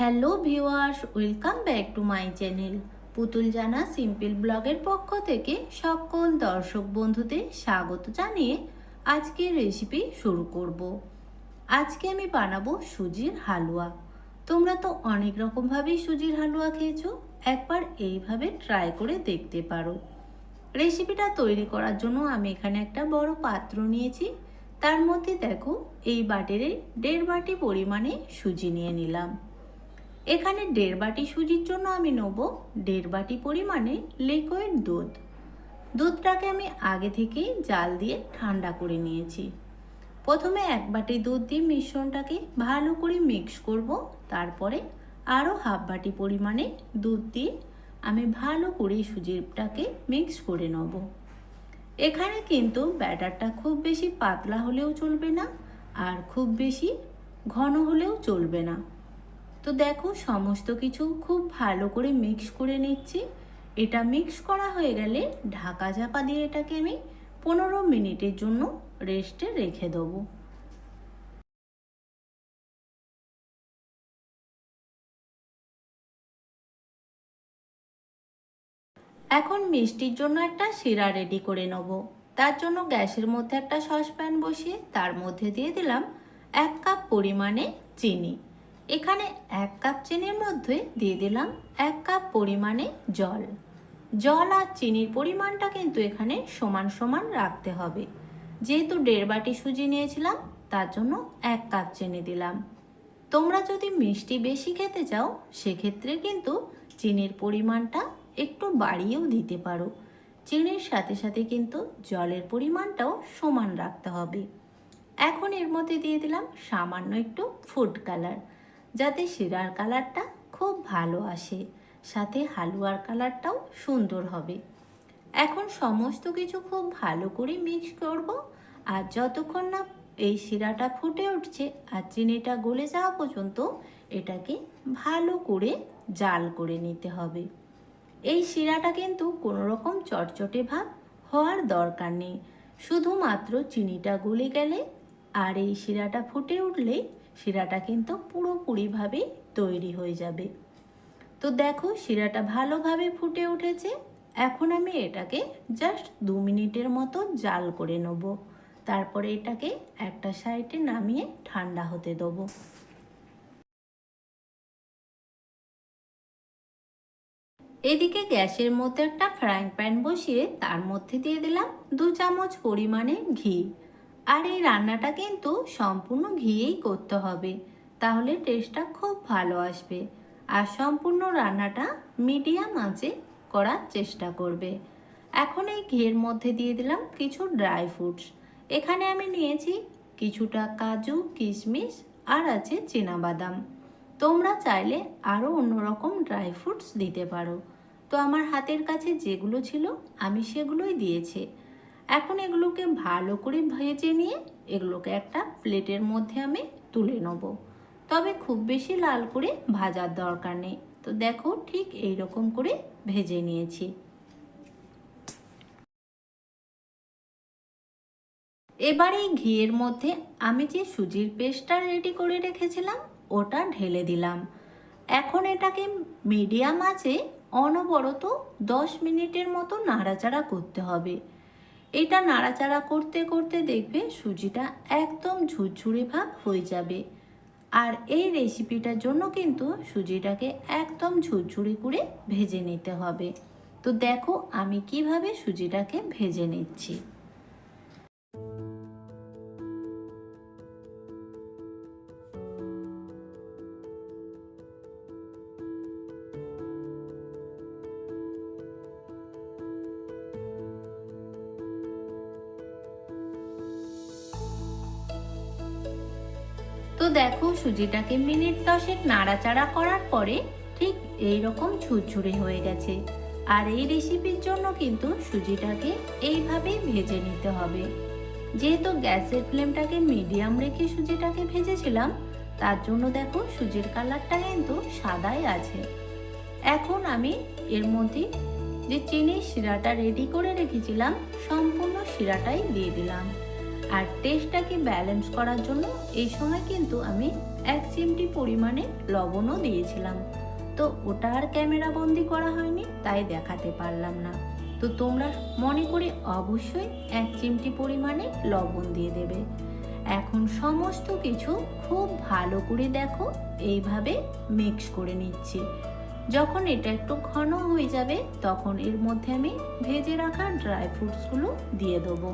Hello viewers, welcome back to my channel. Putul Jana simple ব্লগের পক্ষ থেকে সকল দর্শক বন্ধুদের স্বাগত জানিয়ে আজকের রেসিপি শুরু করব। আজকে আমি বানাবো সুজির হালুয়া। তোমরা তো অনেক রকমভাবেই সুজির হালুয়া খেয়েছো, একবার এইভাবে ট্রাই করে দেখতে পারো। রেসিপিটা তৈরি করার জন্য আমি এখানে একটা বড় পাত্র নিয়েছি। তার মধ্যে দেখো, এই বাটিরে দেড় বাটি পরিমাণে সুজি নিয়ে নিলাম। এখানে দেড় বাটি সুজির জন্য আমি নেব দেড় বাটি পরিমাণে লিকুইড দুধ। দুধটাকে আমি আগে থেকেই জাল দিয়ে ঠান্ডা করে নিয়েছি। প্রথমে এক বাটি দুধ দিয়ে মিশ্রণটাকে ভালো করে মিক্স করব, তারপরে আরও হাফ বাটি পরিমাণে দুধ দিয়ে আমি ভালো করে সুজিটাকে মিক্স করে নেব। এখানে কিন্তু ব্যাটারটা খুব বেশি পাতলা হলেও চলবে না, আর খুব বেশি ঘন হলেও চলবে না। তো দেখো, সমস্ত কিছু খুব ভালো করে মিক্স করে নিচ্ছি। এটা মিক্স করা হয়ে গেলে ঢাকা চাপা দিয়ে এটাকে আমি পনেরো মিনিটের জন্য রেস্টে রেখে দেবো। এখন মিষ্টির জন্য একটা শিরা রেডি করে নেব। তার জন্য গ্যাসের মধ্যে একটা সসপ্যান বসিয়ে তার মধ্যে দিয়ে দিলাম এক কাপ পরিমাণে চিনি। এখানে এক কাপ চিনির মধ্যে দিয়ে দিলাম এক কাপ পরিমাণে জল। জল আর চিনির পরিমাণটা কিন্তু এখানে সমান সমান রাখতে হবে। যেহেতু দেড় বাটি সুজি নিয়েছিলাম, তার জন্য এক কাপ চিনি দিলাম। তোমরা যদি মিষ্টি বেশি খেতে চাও, সেক্ষেত্রে কিন্তু চিনির পরিমাণটা একটু বাড়িয়েও দিতে পারো। চিনির সাথে সাথে কিন্তু জলের পরিমাণটাও সমান রাখতে হবে। এখন এর মধ্যে দিয়ে দিলাম সামান্য একটু ফুড কালার। যাতে শিরার কালারটা খুব ভালো আসে, সাথে হালুয়ার কালারটাও সুন্দর হবে। এখন সমস্ত কিছু খুব ভালো করে মিক্স করব আর যতক্ষণ না এই শিরাটা ফুটে উঠছে আর চিনিটা গলে যাওয়া পর্যন্ত এটাকে ভালো করে জাল করে নিতে হবে। এই শিরাটা কিন্তু কোনো রকম চটচটে ভাব হওয়ার দরকার নেই। শুধুমাত্র চিনিটা গলে গেলে আর এই শিরাটা ফুটে উঠলেই শিরাটা কিন্তু পুরোপুরিভাবে তৈরি হয়ে যাবে। তো দেখো শিরাটা ভালোভাবে ফুটে উঠেছে। এখন আমি এটাকে জাস্ট দু মিনিটের মতো জাল করে নেব। তারপরে এটাকে একটা সাইডে নামিয়ে ঠান্ডা হতে দেবো। এদিকে গ্যাসের মধ্যে একটা ফ্রাইং প্যান বসিয়ে তার মধ্যে দিয়ে দিলাম দু চামচ পরিমাণে ঘি। আর এই রান্নাটা কিন্তু সম্পূর্ণ ঘিয়েই করতে হবে। তাহলে টেস্টটা খুব ভালো আসবে আর সম্পূর্ণ রান্নাটা মিডিয়াম আঁচে করার চেষ্টা করবে। এখন এই ঘিয়ের মধ্যে দিয়ে দিলাম কিছু ড্রাই ফ্রুটস এখানে আমি নিয়েছি কিছুটা কাজু, কিশমিশ আর আছে বাদাম তোমরা চাইলে আরও অন্যরকম ড্রাই ফ্রুটস দিতে পারো। তো আমার হাতের কাছে যেগুলো ছিল, আমি সেগুলোই দিয়েছি। এখন এগুলোকে ভালো করে ভেজে নিয়ে এগুলোকে একটা প্লেটের মধ্যে আমি তুলে নেব। তবে খুব বেশি লাল করে ভাজার দরকার নেই। তো দেখো ঠিক এই রকম করে ভেজে নিয়েছি। এবারে ঘিয়ের মধ্যে আমি যে সুজির পেস্টটা রেডি করে রেখেছিলাম, ওটা ঢেলে দিলাম। এখন এটাকে মিডিয়াম আছে অনবরত দশ মিনিটের মতো নাড়াচাড়া করতে হবে। এটা নাড়াচাড়া করতে করতে দেখবে সুজিটা একদম ঝুরঝুরে ভাব হয়ে যাবে। আর এই রেসিপিটার জন্য কিন্তু সুজিটাকে একদম ঝুরঝুরি করে ভেজে নিতে হবে। তো দেখো আমি কীভাবে সুজিটাকে ভেজে নিচ্ছি। দেখো, সুজিটাকে মিনিট দশেক নাড়াচাড়া করার পরে ঠিক এই রকম ঝুরঝুরে হয়ে গেছে। আর এই রেসিপির জন্য কিন্তু সুজিটাকে এইভাবেই ভেজে নিতে হবে। যেহেতু গ্যাসের ফ্লেমটাকে মিডিয়াম রেখে সুজিটাকে ভেজেছিলাম, তার জন্য দেখো, সুজির কালারটা কিন্তু সাদাই আছে। এখন আমি এর মধ্যে যে চিনির শিরাটা রেডি করে রেখেছিলাম, সম্পূর্ণ শিরাটাই দিয়ে দিলাম। আর টেস্টটাকে ব্যালেন্স করার জন্য এই সময় কিন্তু আমি এক চিমটি পরিমাণে লবণও দিয়েছিলাম। তো ওটা আর ক্যামেরা বন্দি করা হয়নি, তাই দেখাতে পারলাম না। তো তোমরা মনে করে অবশ্যই এক চিমটি পরিমাণে লবণ দিয়ে দেবে। এখন সমস্ত কিছু খুব ভালো করে দেখো, এইভাবে মিক্স করে নিচ্ছি। যখন এটা একটু ঘন হয়ে যাবে, তখন এর মধ্যে আমি ভেজে রাখা ড্রাই ফ্রুটসগুলো দিয়ে দেবো।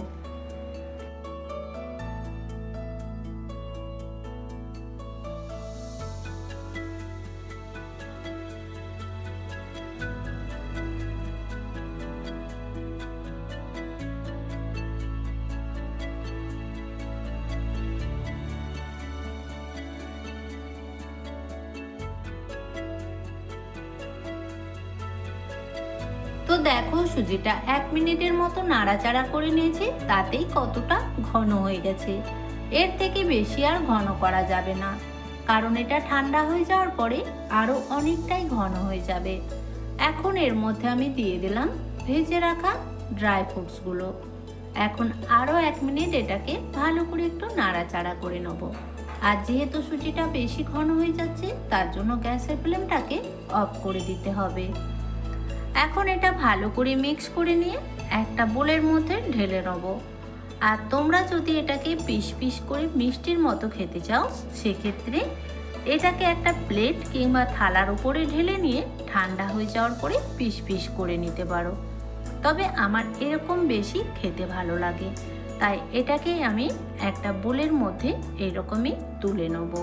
দেখো সুজিটা, এক মিনিটের মতো নাড়াচাড়া করে নিয়েছি, তাতেই কতটা ঘন হয়ে গেছে। এর থেকে বেশি আর ঘন করা যাবে না, কারণ এটা ঠান্ডা হয়ে যাওয়ার পরে আরও অনেকটাই ঘন হয়ে যাবে। এখন এর মধ্যে আমি দিয়ে দিলাম ভেজে রাখা ড্রাই ফ্রুটসগুলো। এখন আরও এক মিনিট এটাকে ভালো করে একটু নাড়াচাড়া করে নেব। আর যেহেতু সুজিটা বেশি ঘন হয়ে যাচ্ছে, তার জন্য গ্যাসের ফ্লেমটাকে অফ করে দিতে হবে। এখন এটা ভালো করে মিক্স করে নিয়ে একটা বোলের মধ্যে ঢেলে নেব। আর তোমরা যদি এটাকে পিস পিস করে মিষ্টির মতো খেতে চাও, সেক্ষেত্রে এটাকে একটা প্লেট কিংবা থালার উপরে ঢেলে নিয়ে ঠান্ডা হয়ে যাওয়ার পরে পিস পিস করে নিতে পারো। তবে আমার এরকম বেশি খেতে ভালো লাগে, তাই এটাকে আমি একটা বোলের মধ্যে এরকমই তুলে নেব।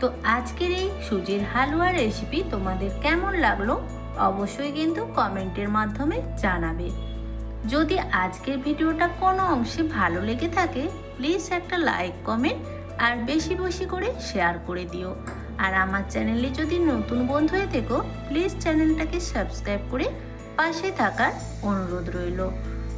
তো আজকের এই সুজির হালুয়া রেসিপি তোমাদের কেমন লাগল? অবশ্যই কিন্তু কমেন্টের মাধ্যমে জানাবে। যদি আজকের ভিডিওটা কোনো অংশে ভালো লেগে থাকে প্লিজ একটা লাইক কমেন্ট আর বেশি বেশি করে শেয়ার করে দিও। আর আমার চ্যানেলে যদি নতুন বন্ধু হয়ে থেকো প্লিজ চ্যানেলটাকে সাবস্ক্রাইব করে পাশে থাকার অনুরোধ রইল।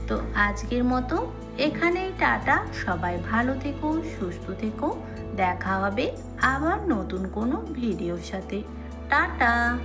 তো আজকের মতো এখানেই টাটা। সবাই ভালো থেকো, সুস্থ থেকো। দেখা হবে আবার নতুন কোনো ভিডিওর সাথে। টাটা!